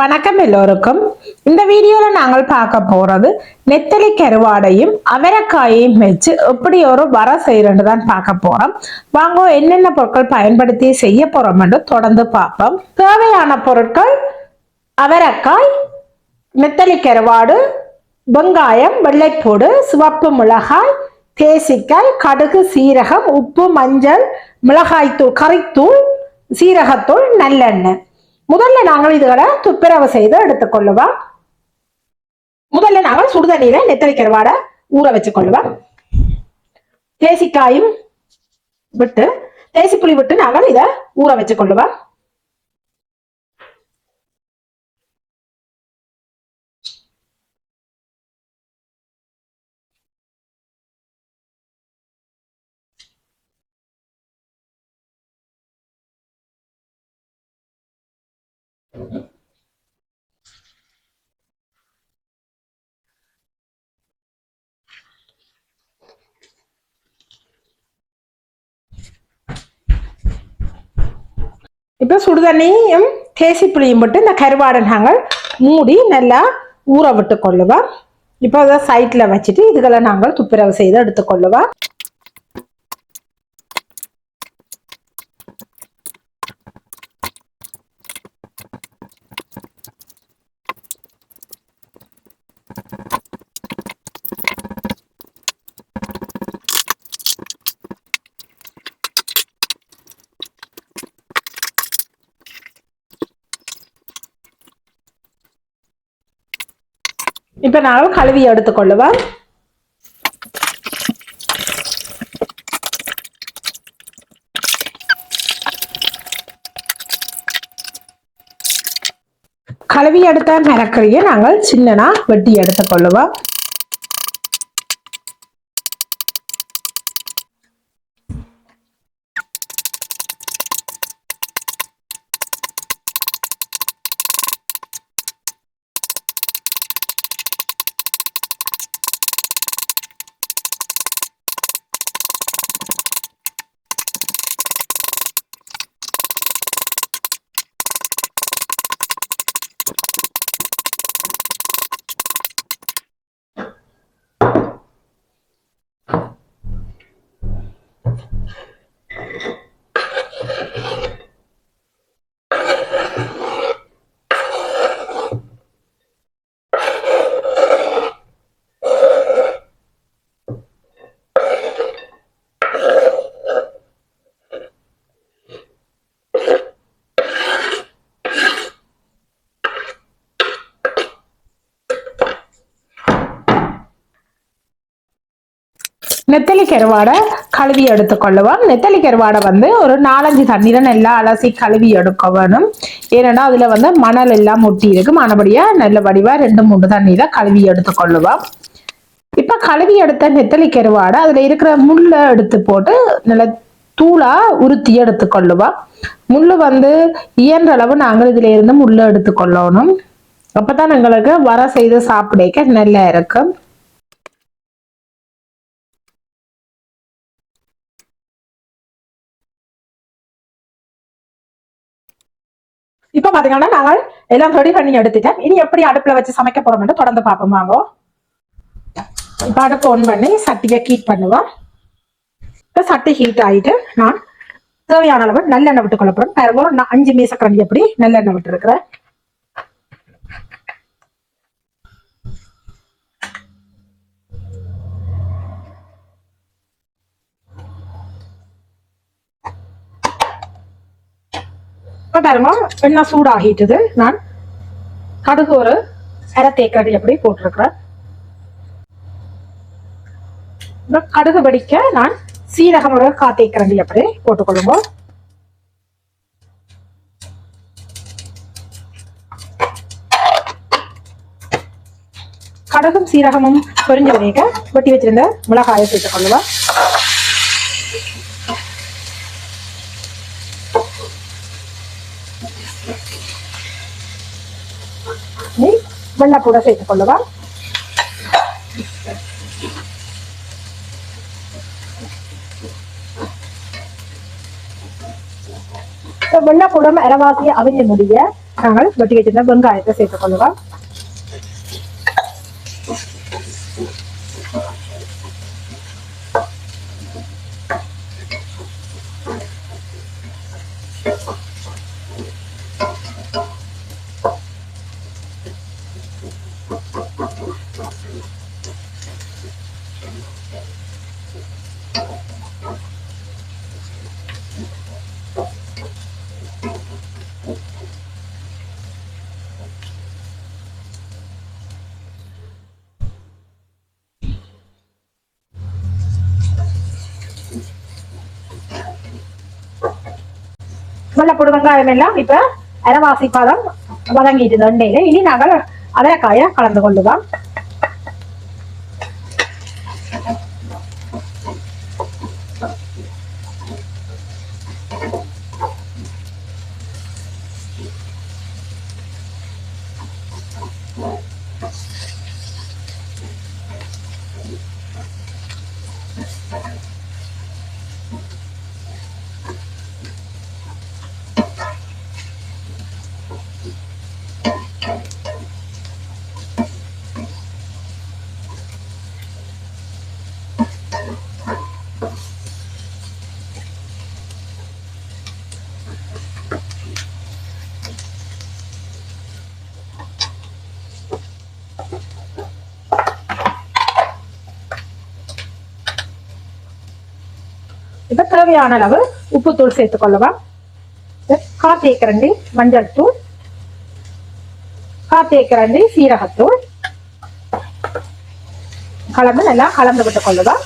வணக்கம் எல்லோருக்கும். இந்த வீடியோல நாங்கள் பார்க்க போறது நெத்தலி கருவாடையும் அவரைக்காயையும் வச்சு எப்படி ஒரு வர செய்யறன்னு தான் பார்க்க போறோம். வாங்க என்னென்ன பொருட்கள் பயன்படுத்தி செய்ய போறோம் என்று தொடர்ந்து பார்ப்போம். தேவையான பொருட்கள் அவரைக்காய் நெத்தலி கருவாடு வெங்காயம் வெள்ளைப்பூடு சிவப்பு மிளகாய் தேசிக்காய் கடுகு சீரகம் உப்பு மஞ்சள் மிளகாய்த்தூள் கறித்தூள் சீரகத்தூள் நல்லெண்ணெய். முதல்ல நாங்கள் இதுகளை துப்புரவு செய்து எடுத்துக்கொள்ளுவோம் முதல்ல நாங்கள் சுடுதண்ணியில நெத்தலி கருவாடை ஊற வச்சுக்கொள்ளுவோம் தேசிக்காயும் விட்டு தேசி புளி விட்டு நாங்கள் இதை ஊற வச்சு இப்போ சுடுதண்ணியும் தேசி புளியும் போட்டு இந்த கருவாடை நாங்கள் மூடி நல்லா ஊற விட்டு கொள்ளுவோம் இப்போ அதை சைட்டில் வச்சுட்டு இதுகளை நாங்கள் துப்புரவு செய்து எடுத்துக்கொள்ளுவோம். இப்போ நாங்கள் கழுவி எடுத்துக்கொள்ளுவோம் கழுவி எடுத்த மிரக்கறியை நாங்கள் சின்னனா வெட்டி எடுத்துக்கொள்ளுவோம் நெத்தலி கருவாடை கழுவி எடுத்துக்கொள்ளுவோம். நெத்தலி கருவாடை வந்து ஒரு நாலஞ்சு தண்ணீரை நல்லா அலசி கழுவி எடுக்க வேணும் ஏன்னா அதில் வந்து மணல் எல்லாம் முட்டி இருக்கும். மறுபடியா நல்ல வடிவாக ரெண்டு மூணு தண்ணீரை கழுவி எடுத்துக்கொள்ளுவோம். இப்போ கழுவி எடுத்த நெத்தலி கருவாடை அதில் இருக்கிற முள்ளை எடுத்து போட்டு நல்ல தூளா உருத்தி எடுத்துக்கொள்ளுவோம். முள் வந்து இயன்ற அளவு நாங்கள் இதில் இருந்து முள்ளை எடுத்துக்கொள்ளணும். அப்பதான் எங்களுக்கு வர செய்து சாப்பிடக்க நல்லா இருக்கும். இப்ப பாத்தீங்கன்னா நாங்கள் எல்லாம் ரெடி பண்ணி எடுத்துட்டேன். இனி எப்படி அடுப்புல வச்சு சமைக்க போறோம்னு தொடர்ந்து பார்ப்போம். வாங்க. இப்ப அடுப்பு ஆன் பண்ணி சட்டியை ஹீட் பண்ணுவோம். இப்ப சட்டி ஹீட் ஆயிட்டு நான் தேவையான அளவு நல்லெண்ணெய் விட்டு கொள்ள போறேன் ஒரு அஞ்சு மீசக்கரண்டி எப்படி நல்லெண்ணெய் விட்டு இருக்கிறேன் இப்ப பாருங்க எண்ணெய் சூடாகிட்டுது. நான் கடுகு ஒரு அரை தேக்கடி அப்படி போட்டிருக்கிறேன். இப்ப கடுகு வடிக்க நான் சீரகம் ஒரு காத்தேக்கரண்டி அப்படி போட்டுக்கொள்ளுங்க. கடுகும் சீரகமும் பொரிஞ்ச வரைக்க வெட்டி வச்சிருந்த மிளகாயை சேர்த்துக் கொள்ளுவோம் இனி வெள்ளப்பூட சேர்த்துக் கொள்ளுவோம் வெள்ளப்பூடம் இரவாசிய அவிஞ்ச முடிய நாங்கள் வெட்டி வச்சிருந்த வெங்காயத்தை சேர்த்துக் கொள்ளுவோம் வெள்ளப்பொடு வெங்காயம் எல்லாம் இப்ப அரைவாசி பதம் வதங்கிட்டு எண்ணெயில இனி நாங்கள் அவரைக்காய கலந்து கொள்ளுவோம் இப்ப தேவையான அளவு உப்புத்தூள் சேர்த்துக் கொள்ளவா கால் தேக்கரண்டி மஞ்சள் தூள். கால் தேக்கரண்டி சீரகத்தூள். கலந்து நல்லா கலந்து விட்டுக் கொள்ளுவோம்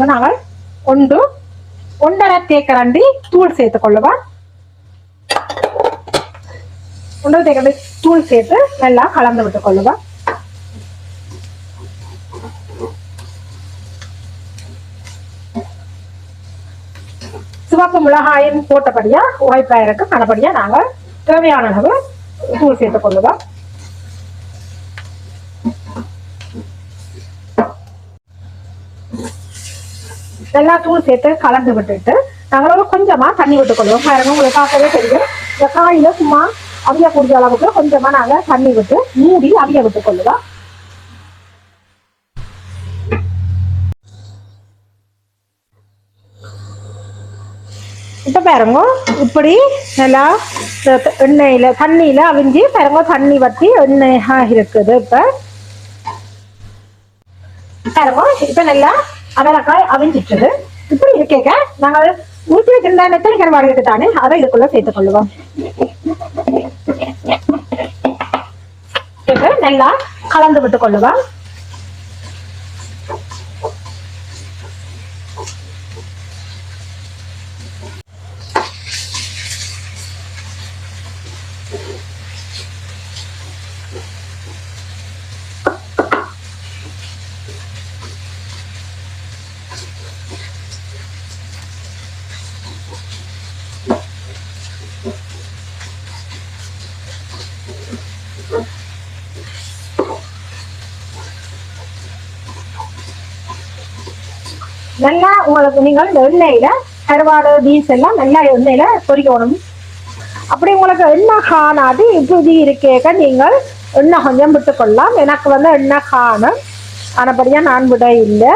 நாங்கள் ஒன்று ஒன்றரை தேக்கரண்டி தூள் சேர்த்துக் கொள்ளுவோம் ஒன்றரை தேக்கரண்டி தூள் சேர்த்து நல்லா கலந்து விட்டுக் கொள்ளுவா சிவப்பு மிளகாயின் போட்டபடியா உரைப்பயருக்கு கனபடியா நாங்கள் தேவையான அளவு தூள் சேர்த்து கொள்ளுவோம். எல்லாத்துக்கும் சேர்த்து கலந்து விட்டுட்டு நாங்களோட கொஞ்சமா தண்ணி விட்டுக்கொள்வோம். பாருங்க உங்களுக்கு பார்க்கவே தெரியும். இந்த காயில சும்மா அவிய குடிச்ச அளவுக்கு கொஞ்சமா நாங்க தண்ணி விட்டு மூடி அவிய விட்டுக்கொள்ளுவோம் இப்ப பாருங்க இப்படி நல்லா த- த- எண்ணெயில தண்ணியில அவிஞ்சு பாருங்க தண்ணி வத்தி எண்ணெயா இருக்குது இப்ப. பாருங்க இப்ப நல்லா அவரைக்காய் அவிஞ்சிட்டுது இப்படி இருக்கேக்க நாங்கள் ஊற்றி வச்சிருந்த எத்தனை கருவாடு இருக்குதானே அதை இதுக்குள்ள சேர்த்துக் கொள்ளுவோம். நல்லா கலந்து விட்டு கொள்ளுவோம். நல்லா உங்களுக்கு நீங்கள் எண்ணெயில கருவாடு பீன்ஸ் எல்லாம் நல்லா எண்ணெயில பொரிக்கணும். அப்படி உங்களுக்கு எண்ணெய் காணாது இப்படி இருக்கேக்க நீங்கள் எண்ணெய் கொஞ்சம் விட்டுக்கொள்ளலாம். எனக்கு வந்து எண்ணெய் காணும். ஆனபடியா நான் விட இல்லை.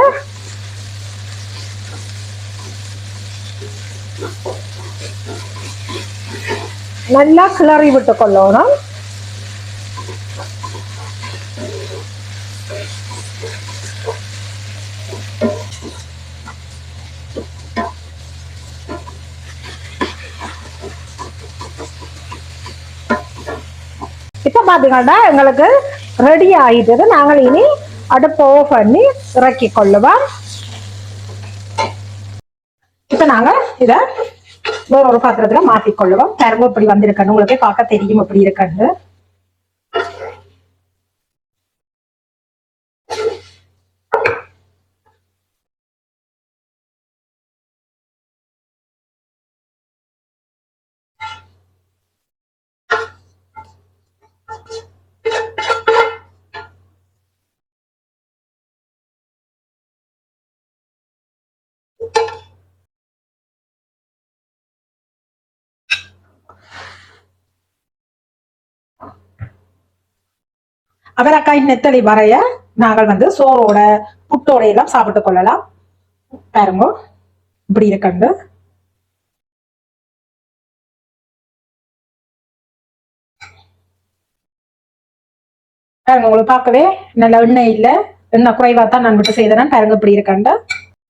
நல்லா கிளறி விட்டு கொள்ளணும் பாத்தீங்கன்னா எங்களுக்கு ரெடி ஆயிட்டது. நாங்கள் இனி அடுப்பு ஓஃப் பண்ணி இறக்கி கொள்ளுவோம். இப்ப நாங்க இத வேற ஒரு பாத்திரத்துல மாத்திக்கொள்ளுவோம் கரும்பு இப்படி வந்திருக்கணும் உங்களுக்கு பார்க்க தெரியும் அப்படி இருக்கன்னு. அவரைக்காய் நெத்தலி வரைய நாங்கள் வந்து சோறோட புட்டோட எல்லாம் சாப்பிட்டு கொள்ளலாம். பாருங்க இப்படி இருக்கண்டு. பாருங்க உங்களுக்கு பார்க்கவே நல்ல எண்ணெய் இல்லை. எண்ணெய் குறைவா தான் நான் மட்டும் செய்தேன். பாருங்க இப்படி இருக்கண்டு.